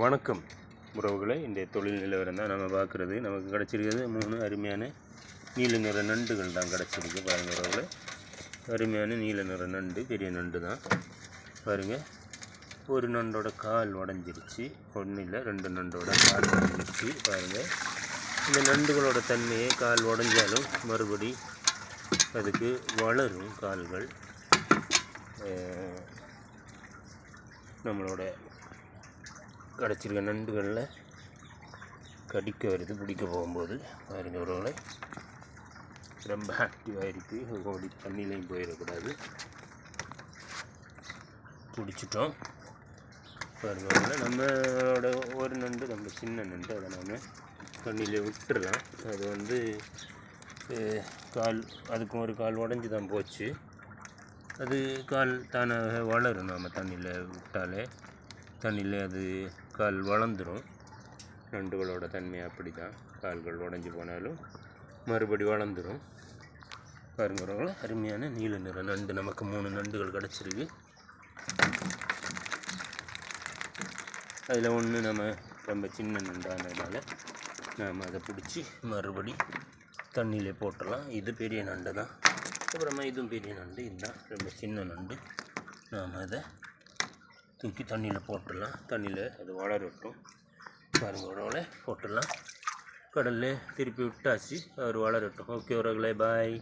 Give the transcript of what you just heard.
வணக்கம் உறவுகளை. இந்த தொழில் நிலவரம் தான் நம்ம பார்க்குறது. நமக்கு கிடச்சிருக்கிறது மூணு அருமையான நீல நிற நண்டுகள் தான் கிடச்சிருக்கு பாருங்கள் உறவுகளை. அருமையான நீல நிற நண்டு பெரிய நண்டு தான். பாருங்கள் ஒரு நண்டோட கால் உடஞ்சிருச்சு. ஒன்றும் இல்லை ரெண்டு நண்டோட கால் உடஞ்சிருச்சு. பாருங்கள் இந்த நண்டுகளோட தன்மையை கால் உடஞ்சாலும் மறுபடி அதுக்கு வளரும் கால்கள். நம்மளோட கிடச்சிருக்க நண்டுகளில் கடிக்க வருது பிடிக்க போகும்போது. பாருங்கள் உறவுகளை. ரொம்ப ஆக்டிவாக இருக்குது ஓடி தண்ணியிலையும் போயிடக்கூடாது. பிடிச்சிட்டோம் பாருங்கள் நம்மளோட ஒரு நண்டு நம்ம சின்ன நண்டு அதை நாம் தண்ணியில் விட்டுறலாம். அது வந்து கால் அதுக்கும் ஒரு கால் உடஞ்சி தான் போச்சு. அது கால் தானாக வளரும் நாம் தண்ணியில் விட்டாலே. தண்ணியில் அது கால் வளர்ந்துடும் நண்டுகளோட தன்மை அப்படி தான் கால்கள் உடஞ்சி போனாலும் மறுபடி வளர்ந்துடும் பாருங்கிறவங்கள அருமையான நீல நிற நண்டு. நமக்கு மூணு நண்டுகள் கிடச்சிருக்கு. அதில் ஒன்று நம்ம ரொம்ப சின்ன நண்டானதுனால நாம் அதை பிடிச்சி மறுபடி தண்ணியிலே போட்டுடலாம் இது பெரிய நண்டு தான் அப்புறமா இதுவும் பெரிய நண்டு. இதுதான் ரொம்ப சின்ன நண்டு. நாம் அதை தூக்கி தண்ணியில் போட்டுடலாம். தண்ணியில் அது வளரட்டும் பாருங்க உறவுகளை போட்டுடலாம். கடல்ல திருப்பி விட்டாச்சு அவர் வளரட்டும் ஓகே உறவுகளே பாய்